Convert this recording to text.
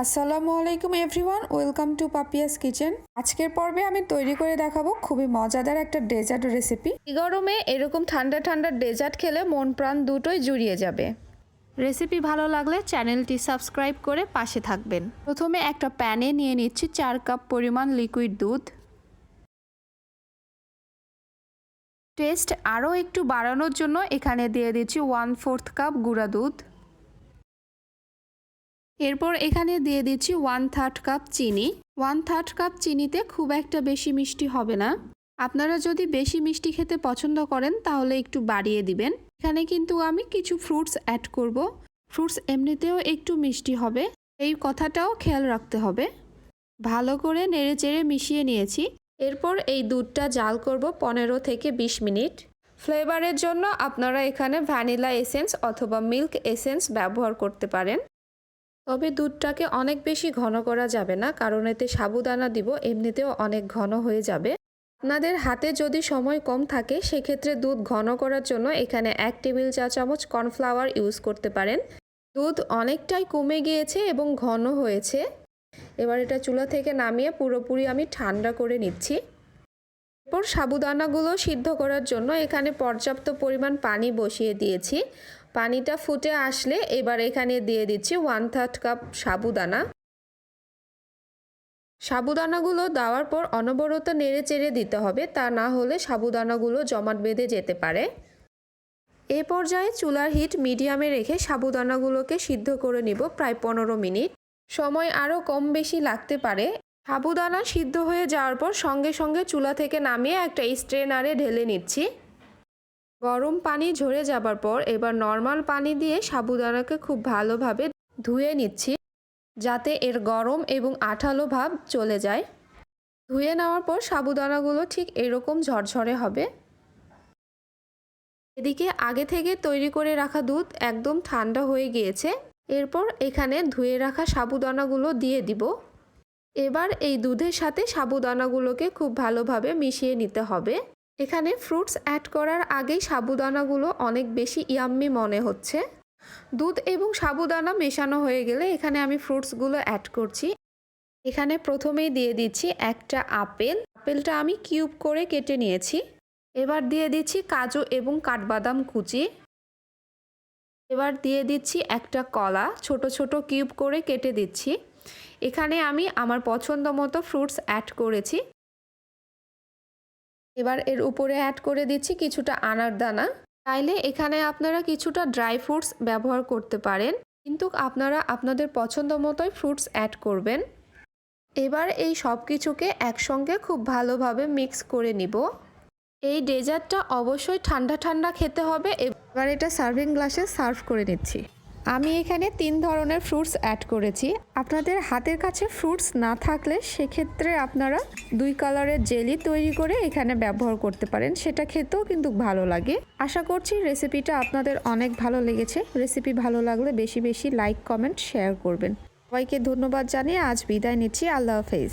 আসসালামু আলাইকুম everyone welcome to Papiya's kitchen. আজকের পর্বে আমি তৈরি করে দেখাবো খুবই মজাদার একটা ডেজার্ট রেসিপি। এই গরমে এরকম ঠান্ডা ঠান্ডা ডেজার্ট খেলে মন প্রাণ দুটোই জুড়িয়ে যাবে। রেসিপি ভালো লাগলে চ্যানেলটি সাবস্ক্রাইব করে পাশে থাকবেন। প্রথমে একটা প্যানে নিয়ে নিচ্ছি চার কাপ পরিমাণ লিকুইড দুধ। টেস্ট আরও একটু বাড়ানোর জন্য এখানে দিয়ে দিচ্ছি ওয়ান ফোর্থ কাপ গুঁড়া দুধ। এরপর এখানে দিয়ে দিচ্ছি ওয়ান থার্ড কাপ চিনি। ওয়ান থার্ড কাপ চিনিতে খুব একটা বেশি মিষ্টি হবে না। আপনারা যদি বেশি মিষ্টি খেতে পছন্দ করেন, তাহলে একটু বাড়িয়ে দিবেন। এখানে কিন্তু আমি কিছু ফ্রুটস অ্যাড করব। ফ্রুটস এমনিতেও একটু মিষ্টি হবে। এই কথাটাও খেয়াল রাখতে হবে। ভালো করে নেড়েচেড়ে মিশিয়ে নিয়েছি। এরপর এই দুধটা জাল করব পনেরো থেকে বিশ মিনিট। ফ্লেভারের জন্য আপনারা এখানে ভ্যানিলা এসেন্স অথবা মিল্ক এসেন্স ব্যবহার করতে পারেন। তবে দুধটাকে অনেক বেশি ঘন করা যাবে না, কারণ এতে সাবুদানা দিব, এমনিতেও অনেক ঘন হয়ে যাবে। আপনাদের হাতে যদি সময় কম থাকে, সেক্ষেত্রে দুধ ঘন করার জন্য এখানে এক টেবিল চা চামচ কর্নফ্লাওয়ার ইউজ করতে পারেন। দুধ অনেকটাই কমে গিয়েছে এবং ঘন হয়েছে। এবার এটা চুলা থেকে নামিয়ে পুরোপুরি আমি ঠান্ডা করে নিচ্ছি। এরপর সাবুদানাগুলো সিদ্ধ করার জন্য এখানে পর্যাপ্ত পরিমাণ পানি বসিয়ে দিয়েছি। পানিটা ফুটে আসলে এবার এখানে দিয়ে দিচ্ছি ওয়ান থার্ড কাপ সাবুদানা। সাবুদানাগুলো দেওয়ার পর অনবরত নেড়ে চেড়ে দিতে হবে, তা না হলে সাবুদানাগুলো জমাট বেঁধে যেতে পারে। এ পর্যায়ে চুলার হিট মিডিয়ামে রেখে সাবুদানাগুলোকে সিদ্ধ করে নিব প্রায় পনেরো মিনিট। সময় আরও কম বেশি লাগতে পারে। সাবুদানা সিদ্ধ হয়ে যাওয়ার পর সঙ্গে সঙ্গে চুলা থেকে নামিয়ে একটা স্ট্রেনারে ঢেলে নিচ্ছি। গরম পানি ঝরে যাবার পর এবার নর্মাল পানি দিয়ে সাবুদানাকে খুব ভালোভাবে ধুয়ে নিচ্ছি, যাতে এর গরম এবং আঠালো ভাব চলে যায়। ধুয়ে নেওয়ার পর সাবুদানাগুলো ঠিক এরকম ঝরঝরে হবে। এদিকে আগে থেকে তৈরি করে রাখা দুধ একদম ঠান্ডা হয়ে গিয়েছে। এরপর এখানে ধুয়ে রাখা সাবুদানাগুলো দিয়ে দিব। এবার এই দুধের সাথে সাবুদানাগুলোকে খুব ভালোভাবে মিশিয়ে নিতে হবে। এখানে ফ্রুটস অ্যাড করার আগেই সাবুদানাগুলো অনেক বেশি ইয়াম্মি মনে হচ্ছে। দুধ এবং সাবুদানা মেশানো হয়ে গেলে এখানে আমি ফ্রুটসগুলো অ্যাড করছি। এখানে প্রথমেই দিয়ে দিচ্ছি একটা আপেল। আপেলটা আমি কিউব করে কেটে নিয়েছি। এবার দিয়ে দিচ্ছি কাজু এবং কাঠবাদাম কুচি। এবার দিয়ে দিচ্ছি একটা কলা। ছোট ছোট কিউব করে কেটে দিচ্ছি। এখানে আমি আমার পছন্দ মতো ফ্রুটস অ্যাড করেছি। এবার এর উপরে অ্যাড করে দিচ্ছি কিছুটা আনার দানা। চাইলে এখানে আপনারা কিছুটা ড্রাই ফ্রুটস ব্যবহার করতে পারেন, কিন্তু আপনারা আপনাদের পছন্দ মতোই ফ্রুটস অ্যাড করবেন। এবার এই সব কিছুকে একসঙ্গে খুব ভালোভাবে মিক্স করে নিব। এই ডেজার্টটা অবশ্যই ঠান্ডা ঠান্ডা খেতে হবে, এবার এটা সার্ভিং গ্লাসে সার্ভ করে নিচ্ছি। আমি এখানে তিন ধরনের ফ্রুটস অ্যাড করেছি। আপনাদের হাতের কাছে ফ্রুটস না থাকলে সেক্ষেত্রে আপনারা দুই কালারের জেলি তৈরি করে এখানে ব্যবহার করতে পারেন। সেটা খেতেও কিন্তু ভালো লাগে। আশা করছি রেসিপিটা আপনাদের অনেক ভালো লেগেছে। রেসিপি ভালো লাগলে বেশি বেশি লাইক কমেন্ট শেয়ার করবেন। সবাইকে ধন্যবাদ জানিয়ে আজ বিদায় নিচ্ছি। আল্লাহ হাফেজ।